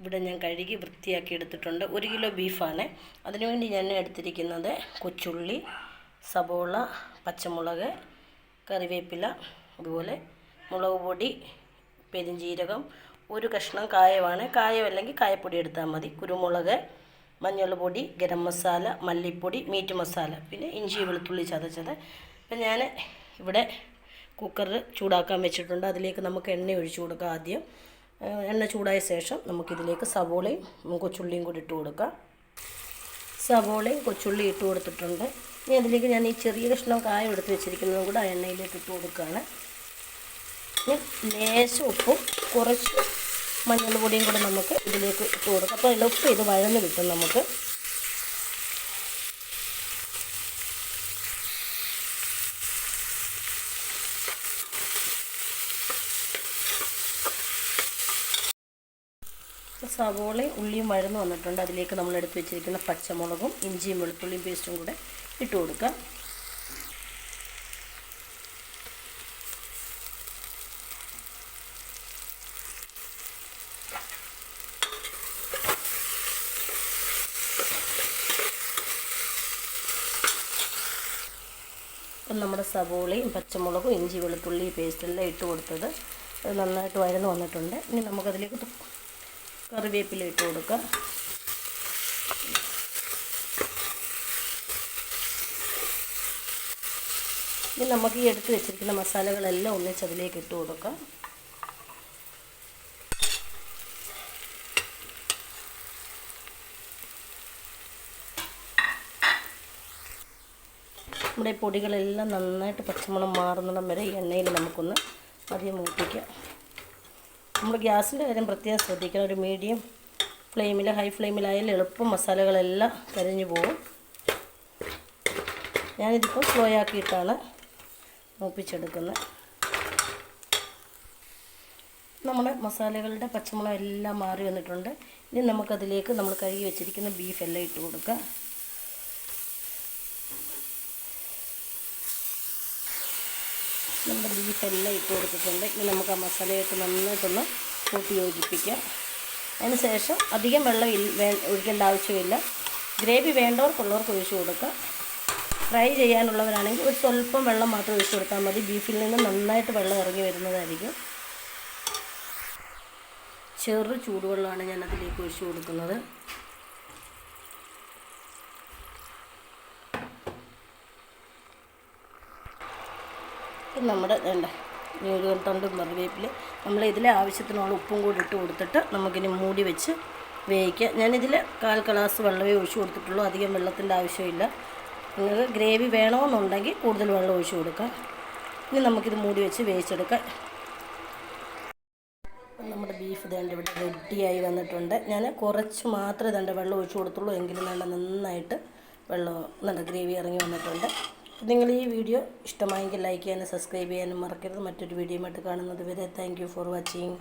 ഇവിടെ ഞാൻ കഴുകി വൃത്തിയാക്കി എടുത്തിട്ടുണ്ട്. ഒരു കിലോ ബീഫാണ്. അതിനുവേണ്ടി ഞാൻ എടുത്തിരിക്കുന്നത് കൊച്ചുള്ളി സബോള പച്ചമുളക് കറിവേപ്പില അതുപോലെ മുളക് പൊടി പെരിഞ്ചീരകം ഒരു കഷ്ണം കായമാണ് കായം അല്ലെങ്കിൽ കായപ്പൊടി എടുത്താൽ മതി. കുരുമുളക് മഞ്ഞൾ പൊടി ഗരം മസാല മല്ലിപ്പൊടി മീറ്റ് മസാല പിന്നെ ഇഞ്ചി വെളുത്തുള്ളി ചതച്ചത്. അപ്പം ഞാൻ ഇവിടെ കുക്കർ ചൂടാക്കാൻ വെച്ചിട്ടുണ്ട്. അതിലേക്ക് നമുക്ക് എണ്ണ ഒഴിച്ചു കൊടുക്കാം ആദ്യം. എണ്ണ ചൂടായ ശേഷം നമുക്കിതിലേക്ക് സവോളയും കൊച്ചുള്ളിയും കൂടി ഇട്ട് കൊടുക്കാം. സവോളയും കൊച്ചുള്ളി ഇട്ട് കൊടുത്തിട്ടുണ്ട്. ഇനി അതിലേക്ക് ഞാൻ ഈ ചെറിയ കഷ്ണം കായം എടുത്ത് വെച്ചിരിക്കുന്നതും കൂടെ ആ എണ്ണയിലേക്ക് ഇട്ട് കൊടുക്കുകയാണ്. ഇനി ലേശം ഉപ്പും കുറച്ച് മഞ്ഞൾ പൊടിയും കൂടെ നമുക്ക് ഇതിലേക്ക് ഇട്ട് കൊടുക്കാം. അപ്പോൾ എളുപ്പം ഇത് വഴന്ന് കിട്ടും നമുക്ക്. സവോളയും ഉള്ളിയും മഴന്ന് വന്നിട്ടുണ്ട്. അതിലേക്ക് നമ്മൾ എടുത്ത് വെച്ചിരിക്കുന്ന പച്ചമുളകും ഇഞ്ചിയും വെളുത്തുള്ളിയും പേസ്റ്റും കൂടെ ഇട്ട് കൊടുക്കാം. അപ്പം നമ്മുടെ സവോളയും പച്ചമുളകും ഇഞ്ചി വെളുത്തുള്ളി പേസ്റ്റെല്ലാം ഇട്ട് കൊടുത്തത് നന്നായിട്ട് വരന്ന് വന്നിട്ടുണ്ട്. ഇനി നമുക്കതിലേക്ക് കറിവേപ്പില ഇട്ട് കൊടുക്കാം ഇനി നമുക്ക് ഈ എടുത്ത് വെച്ചിരിക്കുന്ന മസാലകളെല്ലാം ഒന്നിച്ച് അതിലേക്ക് ഇട്ട് കൊടുക്കാം. നമ്മുടെ പൊടികളെല്ലാം നന്നായിട്ട് പച്ചമണം മാറുന്നിടം വരെ എണ്ണയിൽ നമുക്കൊന്ന് അധികം മൂപ്പിക്കാം നമ്മൾ ഗ്യാസിന്റെ കാര്യം പ്രത്യേകം ശ്രദ്ധിക്കണം. ഒരു മീഡിയം ഫ്ലെയിമിൽ ഹൈ ഫ്ലെയിമിലായാലും എളുപ്പം മസാലകളെല്ലാം കരിഞ്ഞു പോകും. ഞാനിതിപ്പോൾ സ്ലോ ആക്കിയിട്ടാണ് മൂപ്പിച്ചെടുക്കുന്നത്. നമ്മുടെ മസാലകളുടെ പച്ചമുളക് എല്ലാം മാറി വന്നിട്ടുണ്ട്. ഇനി നമുക്കതിലേക്ക് നമ്മൾ കഴുകി വെച്ചിരിക്കുന്ന ബീഫ് എല്ലാം ഇട്ട് കൊടുക്കാം. നമ്മുടെ ബീഫ് എല്ലാം ഇട്ട് കൊടുത്തിട്ടുണ്ട്. ഇനി നമുക്ക് ആ മസാലയായിട്ട് നന്നായിട്ടൊന്ന് കൂട്ടി യോജിപ്പിക്കാം. അതിന് ശേഷം അധികം വെള്ളം ഒഴിക്കേണ്ട ആവശ്യമില്ല. ഗ്രേവി വേണ്ടവർക്കുള്ളവർക്ക് ഒഴിച്ചു കൊടുക്കുക ഫ്രൈ ചെയ്യാനുള്ളവരാണെങ്കിൽ ഒരു സ്വല്പം വെള്ളം മാത്രം ഒഴിച്ചു കൊടുത്താൽ മതി. ബീഫിൽ നിന്ന് നന്നായിട്ട് വെള്ളം ഇറങ്ങി വരുന്നതായിരിക്കും. ചെറു ചൂടുവെള്ളമാണ് ഞാൻ അതിലേക്ക് ഒഴിച്ചു കൊടുക്കുന്നത്. നമ്മുടെ വേണ്ട തണ്ടും കറിവേപ്പിൽ നമ്മൾ ഇതിൽ ആവശ്യത്തിനുള്ള ഉപ്പും കൂടി ഇട്ട് കൊടുത്തിട്ട് നമുക്കിനി മൂടി വെച്ച് വേവിക്കാം. ഞാനിതിൽ കാൽ ഗ്ലാസ് വെള്ളമേ ഒഴിച്ചു കൊടുത്തിട്ടുള്ളൂ. അധികം വെള്ളത്തിന്റെ ആവശ്യമില്ല. നിങ്ങൾക്ക് ഗ്രേവി വേണമെന്നുണ്ടെങ്കിൽ കൂടുതൽ വെള്ളം ഒഴിച്ചു കൊടുക്കാം. ഇനി നമുക്കിത് മൂടി വെച്ച് വേവിച്ചെടുക്കാം. നമ്മുടെ ബീഫ് ദണ്ട് ഇവിടെ റെഡിയായി വന്നിട്ടുണ്ട്. ഞാൻ കുറച്ച് മാത്രമേ ദണ്ട് വെള്ളം ഒഴിച്ചു കൊടുത്തുള്ളൂ. എങ്കിലും നല്ല നന്നായിട്ട് വെള്ളം നല്ല ഗ്രേവി ഇറങ്ങി വന്നിട്ടുണ്ട്. നിങ്ങൾ ഈ വീഡിയോ ഇഷ്ടമായെങ്കിൽ ലൈക്ക് ചെയ്യാനും സബ്സ്ക്രൈബ് ചെയ്യാനും മറക്കരുത്. മറ്റൊരു വീഡിയോ ആയിട്ട് കാണുന്നത് വരെ താങ്ക് ഫോർ വാച്ചിങ്